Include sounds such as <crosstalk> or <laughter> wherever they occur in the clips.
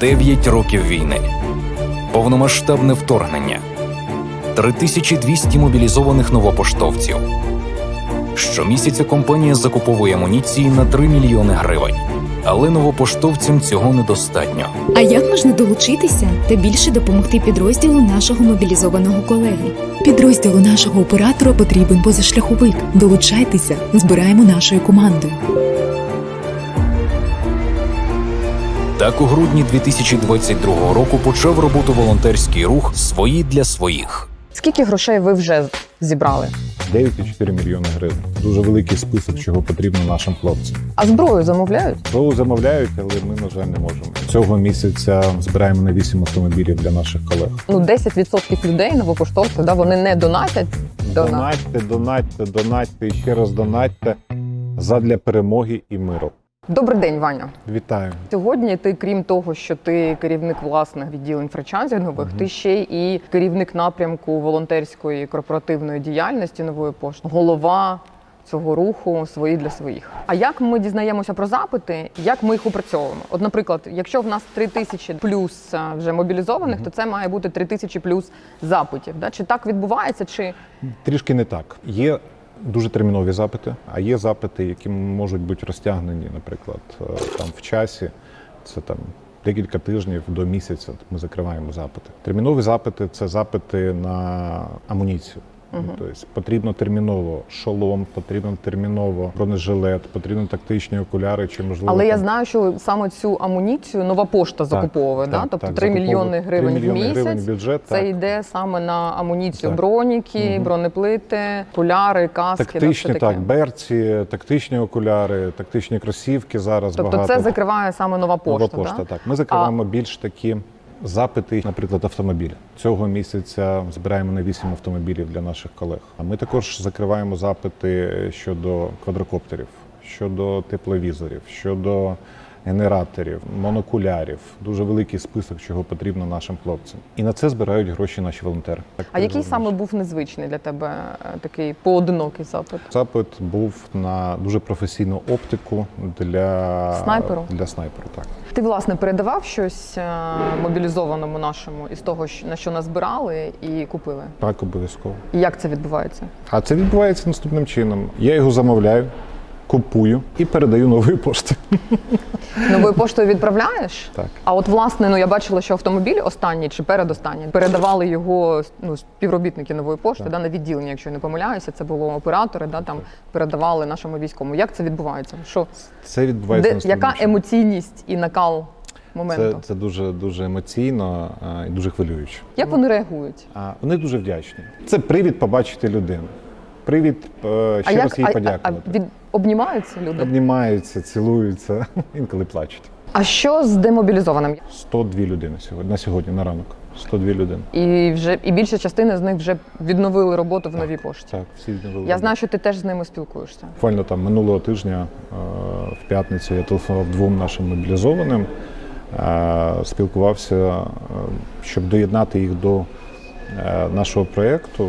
Дев'ять років війни, повномасштабне вторгнення, 3200 мобілізованих новопоштовців. Щомісяця компанія закуповує амуніції на 3 мільйони гривень, але новопоштовцям цього недостатньо. А як можна долучитися та більше допомогти підрозділу нашого мобілізованого колеги? Підрозділу нашого оператора потрібен позашляховик. Долучайтеся, збираємо нашою командою. Так у грудні 2022 року почав роботу волонтерський рух Свої для своїх. Скільки грошей ви вже зібрали? 9,4 мільйони гривень. Дуже великий список, чого потрібно нашим хлопцям. А зброю замовляють? Знову замовляють, але ми, на жаль, не можемо. Цього місяця збираємо на 8 автомобілів для наших колег. Ну 10% людей новопоштовців, да, вони не донатять. Донатьте, донатьте, донатьте і ще раз донатьте задля перемоги і миру. Добрий день, Ваня. Вітаю. Сьогодні ти, крім того, що ти керівник власних відділень франчайзингових, ти ще і керівник напрямку волонтерської корпоративної діяльності нової пошти, голова цього руху свої для своїх. А як ми дізнаємося про запити, як ми їх опрацьовуємо? От, наприклад, якщо в нас 3 тисячі плюс вже мобілізованих, то це має бути 3 тисячі плюс запитів. Да? Чи так відбувається, чи Трішки не так. Є дуже термінові запити, а є запити, які можуть бути розтягнені, наприклад, е, там в часі. Це там декілька тижнів до місяця. Ми закриваємо запити. Термінові запити це запити на амуніцію. Тобто потрібно терміново шолом, потрібно терміново бронежилет, потрібно тактичні окуляри чи можливо. але я знаю, що саме цю амуніцію нова пошта закуповує, так, да? так, тобто так, 3 закуповує. мільйони 3 гривень в мільйони місяць. гривень бюджет, Це так. йде саме на амуніцію Так. броньки, Мгм. бронеплити, окуляри, каски. да, Тактичні, таке. так, берці, тактичні окуляри, тактичні кросівки зараз Тобто багато. це закриває саме нова пошта. Нова пошта, да? так. Ми закриваємо більш такі запити, наприклад, автомобіль. Цього місяця збираємо на 8 автомобілів для наших колег. А ми також закриваємо запити щодо квадрокоптерів, щодо тепловізорів, щодо генераторів, монокулярів. Дуже великий список, чого потрібно нашим хлопцям. І на це збирають гроші наші волонтери. Так, А який розумієш. саме був незвичний для тебе е, такий поодинокий запит? Запит був на дуже професійну оптику для Снайперу? Для снайперу, так. Ти власне передавав щось е, мобілізованому нашому із того, що- на що назбирали і купили? Так, обов'язково. І як це відбувається? А це відбувається наступним чином. Я його замовляю, купую і передаю новою поштою. Новою поштою відправляєш? Так. А от власне, ну я бачила, що автомобіль останній чи передостанній передавали його ну, співробітники нової пошти Так. да, на відділення, якщо я не помиляюся, це було оператори, да, там передавали нашому військовому. Як це відбувається? Що Це відбувається де, яка емоційність і накал моменту? Це, це дуже дуже емоційно а, і дуже хвилююче. Як вони реагують? А вони дуже вдячні. Це привід побачити людину. Привід ще раз їй а, а, подякувати. від обнімаються люди? Обнімаються, цілуються, <laughs> інколи плачуть. А що з демобілізованим? 102 людини сьогодні на сьогодні, на ранок. 102 людини. І вже і більша частина з них вже відновили роботу в новій пошті. Так, всі відновили. Я знаю, що ти теж з ними спілкуєшся. Буквально там минулого тижня е, в п'ятницю я телефонував двом нашим мобілізованим, е, спілкувався, е, щоб доєднати їх до нашого проєкту.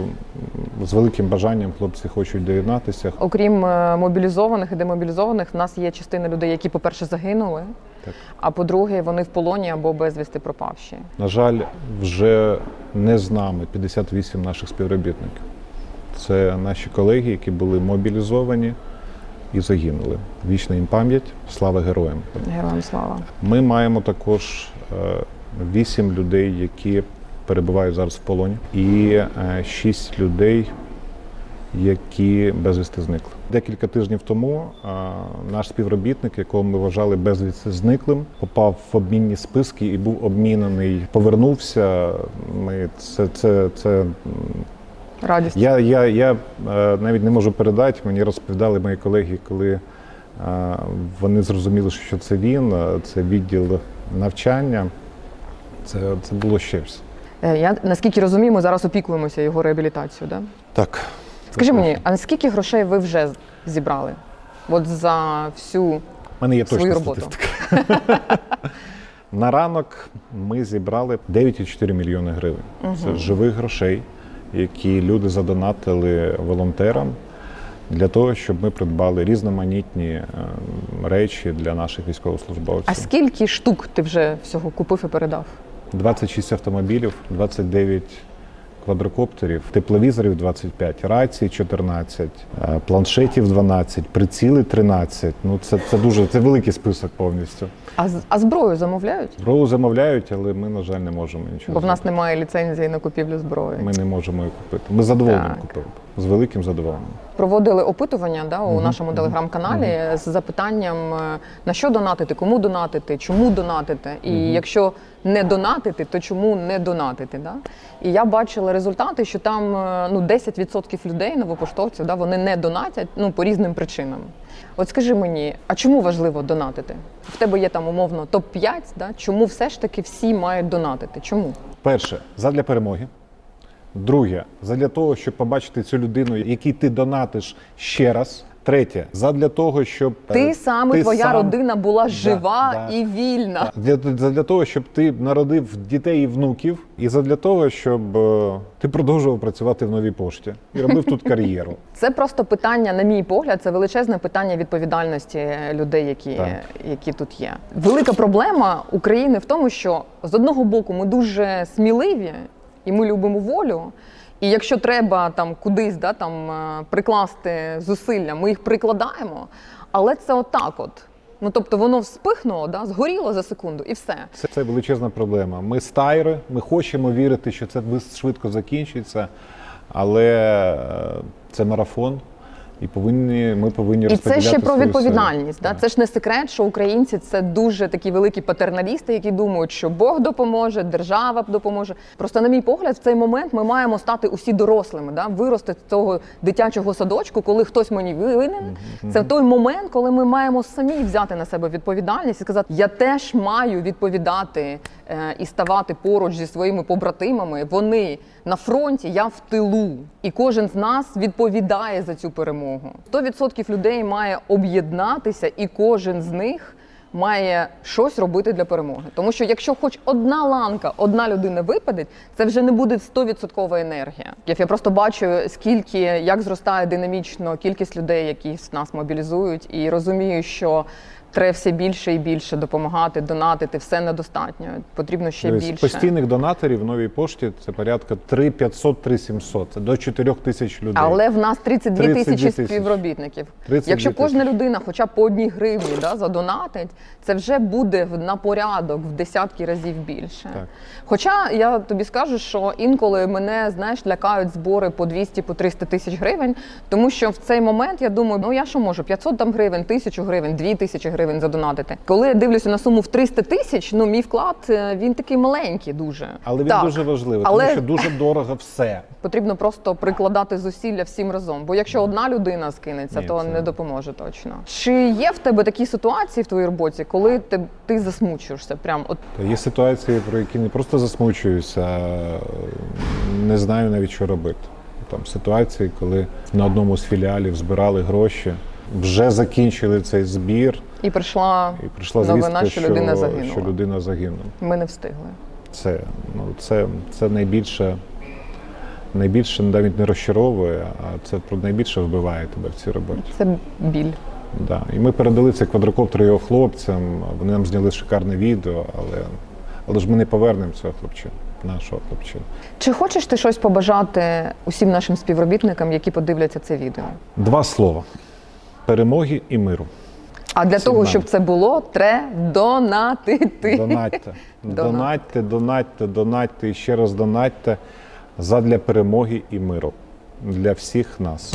З великим бажанням хлопці хочуть доєднатися. Окрім е, мобілізованих і демобілізованих, в нас є частина людей, які, по-перше, загинули, Так. а по-друге, вони в полоні або безвісти пропавші. На жаль, вже не з нами 58 наших співробітників. Це наші колеги, які були мобілізовані і загинули. Вічна їм пам'ять, слава героям. Героям слава. Ми маємо також е, вісім людей, які перебувають зараз в полоні, і е, шість людей, які безвісти зникли. Декілька тижнів тому е, наш співробітник, якого ми вважали безвісти зниклим, попав в обмінні списки і був обмінений. Повернувся. Ми це, це, це Радість. я, я, я е, навіть не можу передати. Мені розповідали мої колеги, коли вони зрозуміли, що це він, це відділ навчання. Це, це було щось. Е, Я наскільки розумію, ми зараз опікуємося його реабілітацією. Да? Так. Скажи мені, а скільки грошей ви вже зібрали? От за всю У мене є свою точна роботу. статистика. На ранок ми зібрали 9,4 мільйони гривень. Це живих грошей, які люди задонатили волонтерам для того, щоб ми придбали різноманітні е, речі для наших військовослужбовців. А скільки штук ти вже всього купив і передав? 26 автомобілів, 29 квадрокоптерів, тепловізорів 25, рацій 14, е, планшетів 12, приціли 13. Ну це, це дуже це великий список повністю. А, а зброю замовляють? Зброю замовляють, але ми, на жаль, не можемо нічого. Бо в нас немає ліцензії на купівлю зброї. Ми не можемо її купити. Ми з задоволенням купили. З великим задоволенням. Проводили опитування да, у нашому телеграм-каналі з запитанням, е, на що донатити, кому донатити, чому донатити. І якщо не донатити, то чому не донатити? Да? І я бачила результати, що там е, ну, 10% людей, новопоштовців, да, вони не донатять ну, по різним причинам. От скажи мені, а чому важливо донатити? В тебе є там умовно топ-5, да? чому все ж таки всі мають донатити? Чому? Перше, задля перемоги. Друге, задля того, щоб побачити цю людину, якій ти донатиш ще раз. Третє, задля того, щоб е, Ти саме твоя сам- родина була жива да. і вільна. Для, задля того, щоб ти народив дітей і внуків, і задля того, щоб е, ти продовжував працювати в новій пошті і робив тут кар'єру. <laughs> Це просто питання, на мій погляд, це величезне питання відповідальності людей, які, які тут є. Велика проблема України в тому, що з одного боку ми дуже сміливі і ми любимо волю. І якщо треба там кудись да, там, е, прикласти зусилля, ми їх прикладаємо. Але це отак от. Ну тобто воно вспихнуло, да, згоріло за секунду і все. Це, це величезна проблема. Ми стайри, ми хочемо вірити, що це швидко закінчиться, але е, це марафон, і повинні, ми повинні І це ще про відповідальність. Да? Це ж не секрет, що українці це дуже такі великі патерналісти, які думають, що Бог допоможе, держава допоможе. Просто, на мій погляд, в цей момент ми маємо стати усі дорослими, да? вирости з цього дитячого садочку, коли хтось мені винен. Це той момент, коли ми маємо самі взяти на себе відповідальність і сказати, я теж маю відповідати е, і ставати поруч зі своїми побратимами. Вони на фронті, я в тилу, і кожен з нас відповідає за цю перемогу. 100% людей має об'єднатися, і кожен з них має щось робити для перемоги. Тому що якщо хоч одна ланка, одна людина випаде, це вже не буде 100% енергія. Я просто бачу, скільки як зростає динамічно кількість людей, які нас мобілізують, і розумію, що. Треба все більше і більше допомагати, донатити, все недостатньо. Потрібно ще Дивись, більше. Постійних донаторів в новій пошті це порядка 3 500 3 700. Це до 4 тисяч людей. Але в нас 32 32 тисячі тисячі. співробітників. 32 Якщо кожна людина хоча б по одній гривні да, задонатить, це вже буде на порядок в десятки разів більше. Так. Хоча я тобі скажу, що інколи мене знаєш лякають збори по 200 по 300 тисяч гривень, тому що в цей момент я думаю, ну я що можу 500 там гривень, 1000 гривень, 2000 гривень задонатити. Коли я дивлюся на суму в 300 тисяч, ну мій вклад е, він такий маленький дуже. Але він Так. дуже важливий, Але- тому що дуже дорого все. Потрібно просто прикладати зусилля всім разом. Бо якщо одна людина скинеться, Ні, то це- не допоможе точно. Чи є в тебе такі ситуації в твоїй роботі, коли ти, ти засмучуєшся? Прям от Та Є ситуації, про які не просто засмучуюся, а не знаю навіть, що робити. Там ситуації, коли на одному з філіалів збирали гроші, вже закінчили цей збір, і прийшла і прийшла новина, звістка, що людина загинула. що людина загинула. Ми не встигли. Це, ну, це, це найбільше, найбільше навіть не розчаровує, а це найбільше вбиває тебе в цій роботі. Це біль. Да. І ми передали цей квадрокоптер його хлопцям. Вони нам зняли шикарне відео, але, але ж ми не повернемо цього хлопчина, нашого хлопчина. Чи хочеш ти щось побажати усім нашим співробітникам, які подивляться це відео? Два слова: перемоги і миру. А для того, щоб це було, треба донатити. Донатьте, <laughs> донатьте, донатьте, донатьте і ще раз донатьте задля перемоги і миру для всіх нас.